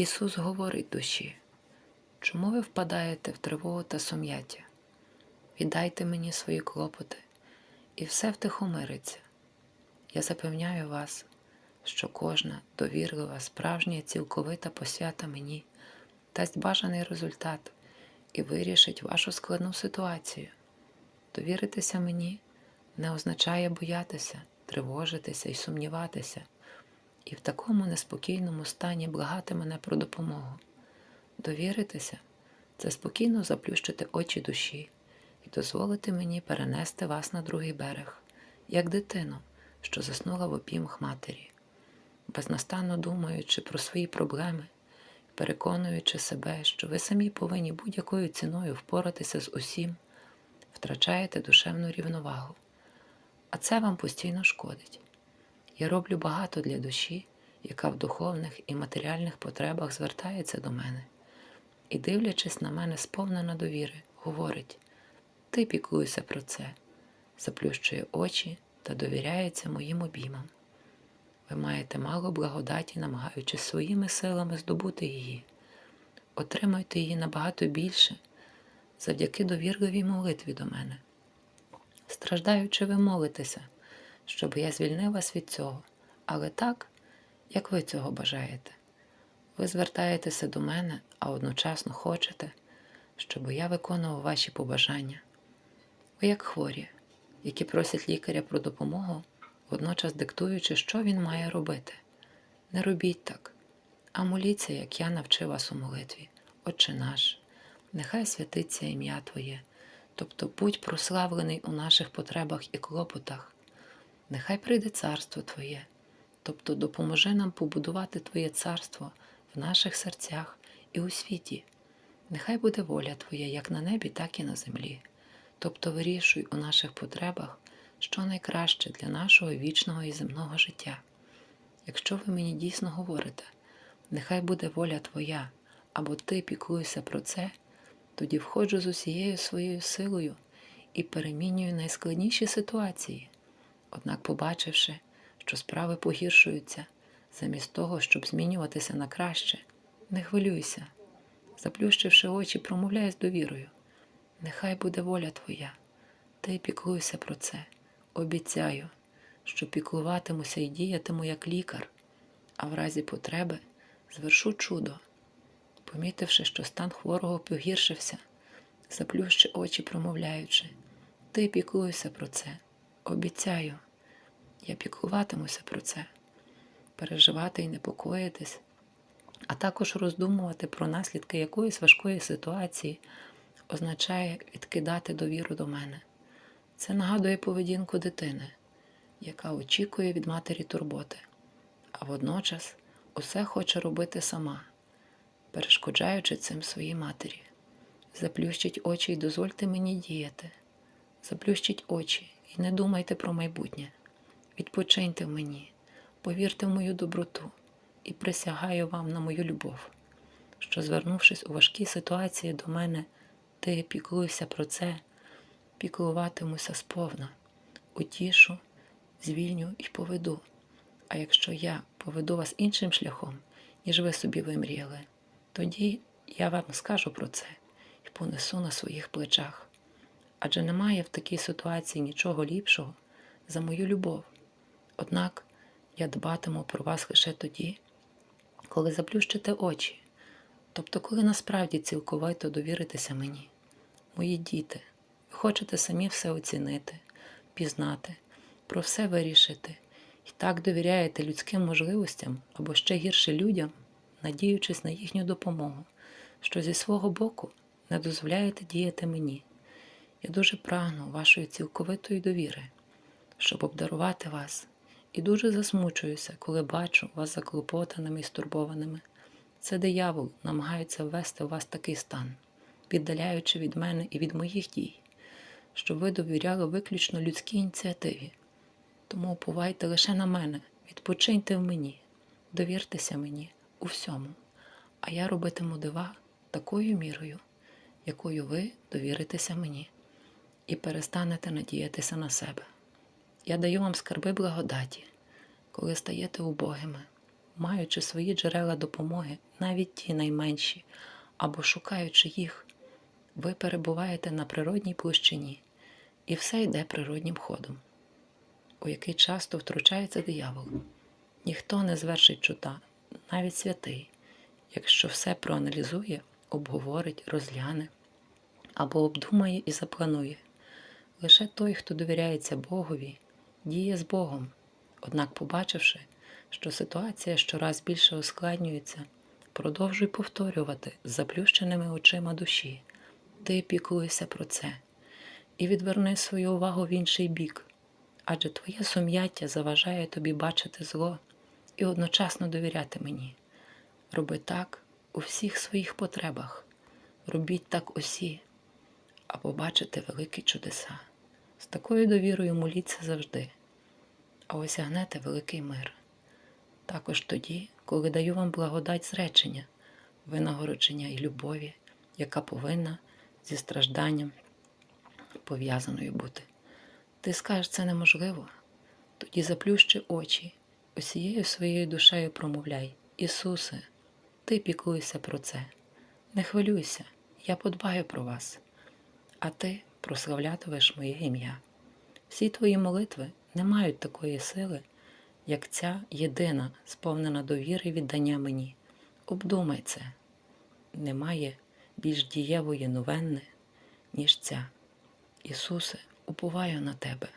Ісус говорить душі, чому ви впадаєте в тривогу та сум'яття? Віддайте мені свої клопоти, і все втихомириться. Я запевняю вас, що кожна довірлива, справжня цілковита посвята мені дасть бажаний результат і вирішить вашу складну ситуацію. Довіритися мені не означає боятися, тривожитися і сумніватися, і в такому неспокійному стані благати мене про допомогу. Довіритися це спокійно заплющити очі душі і дозволити мені перенести вас на другий берег, як дитину, що заснула в обіймах матері, безнастанно думаючи про свої проблеми, переконуючи себе, що ви самі повинні будь-якою ціною впоратися з усім, втрачаєте душевну рівновагу, а це вам постійно шкодить. Я роблю багато для душі, яка в духовних і матеріальних потребах звертається до мене, і, дивлячись на мене сповнена довіри, говорить: Ти піклуйся про це, заплющує очі та довіряється моїм обіймам. Ви маєте мало благодаті, намагаючись своїми силами здобути її. Отримайте її набагато більше завдяки довірливій молитві до мене. Страждаючи, ви молитеся, щоб я звільнив вас від цього, але так, як ви цього бажаєте. Ви звертаєтеся до мене, а одночасно хочете, щоб я виконував ваші побажання. Ви як хворі, які просять лікаря про допомогу, водночас диктуючи, що він має робити. Не робіть так, а моліться, як я навчив вас у молитві, Отче наш, нехай святиться ім'я Твоє, тобто будь прославлений у наших потребах і клопотах. Нехай прийде царство Твоє, тобто допоможи нам побудувати Твоє царство в наших серцях і у світі. Нехай буде воля Твоя як на небі, так і на землі. Тобто вирішуй у наших потребах, що найкраще для нашого вічного і земного життя. Якщо ви мені дійсно говорите, нехай буде воля Твоя, або Ти піклуєшся про це, тоді входжу з усією своєю силою і перемінюю найскладніші ситуації. Однак, побачивши, що справи погіршуються, замість того, щоб змінюватися на краще, не хвилюйся, заплющивши очі, промовляй з довірою. Нехай буде воля Твоя, ти піклуйся про це. Обіцяю, що піклуватимуся і діятиму як лікар, а в разі потреби звершу чудо. Помітивши, що стан хворого погіршився, заплющи очі, промовляючи, ти піклуйся про це. Обіцяю, я піклуватимуся про це, переживати і непокоїтись, а також роздумувати про наслідки якоїсь важкої ситуації означає відкидати довіру до мене. Це нагадує поведінку дитини, яка очікує від матері турботи, а водночас усе хоче робити сама, перешкоджаючи цим своїй матері. Заплющіть очі і дозвольте мені діяти. Заплющіть очі і не думайте про майбутнє. Відпочиньте в мені, повірте в мою доброту і присягаю вам на мою любов, що, звернувшись у важкій ситуації до мене, ти піклуйся про це, піклуватимуся сповна, утішу, звільню і поведу. А якщо я поведу вас іншим шляхом, ніж ви собі вимріяли, тоді я вам скажу про це і понесу на своїх плечах. Адже немає в такій ситуації нічого ліпшого за мою любов. Однак я дбатиму про вас лише тоді, коли заплющите очі, тобто коли насправді цілковито довіритеся мені. Мої діти, ви хочете самі все оцінити, пізнати, про все вирішити і так довіряєте людським можливостям або ще гірше людям, надіючись на їхню допомогу, що зі свого боку не дозволяєте діяти мені. Я дуже прагну вашої цілковитої довіри, щоб обдарувати вас, і дуже засмучуюся, коли бачу вас заклопотаними і стурбованими. Це диявол намагається ввести у вас такий стан, віддаляючи від мене і від моїх дій, щоб ви довіряли виключно людській ініціативі. Тому уповайте лише на мене, відпочиньте в мені, довіртеся мені у всьому, а я робитиму дива такою мірою, якою ви довіритеся мені і перестанете надіятися на себе. Я даю вам скарби благодаті, коли стаєте убогими, маючи свої джерела допомоги, навіть ті найменші, або шукаючи їх, ви перебуваєте на природній площині, і все йде природнім ходом, у який часто втручається диявол. Ніхто не звершить чута, навіть святий, якщо все проаналізує, обговорить, розгляне або обдумає і запланує. Лише той, хто довіряється Богові, діє з Богом. Однак, побачивши, що ситуація щораз більше ускладнюється, продовжуй повторювати з заплющеними очима душі. Ти піклуйся про це і відверни свою увагу в інший бік, адже твоє сум'яття заважає тобі бачити зло і одночасно довіряти мені. Роби так у всіх своїх потребах, робіть так усі, а побачите великі чудеса. З такою довірою моліться завжди, а осягнете великий мир. Також тоді, коли даю вам благодать зречення, винагородження і любові, яка повинна зі стражданням пов'язаною бути. Ти скажеш, це неможливо. Тоді заплющи очі, усією своєю душею промовляй. Ісусе, ти піклуйся про це. Не хвилюйся, я подбаю про вас, а ти прославлятимеш моє ім'я. Всі твої молитви не мають такої сили, як ця єдина, сповнена довіри і віддання мені. Обдумай це. Немає більш дієвої новенни, ніж ця. Ісусе, уповаю на тебе.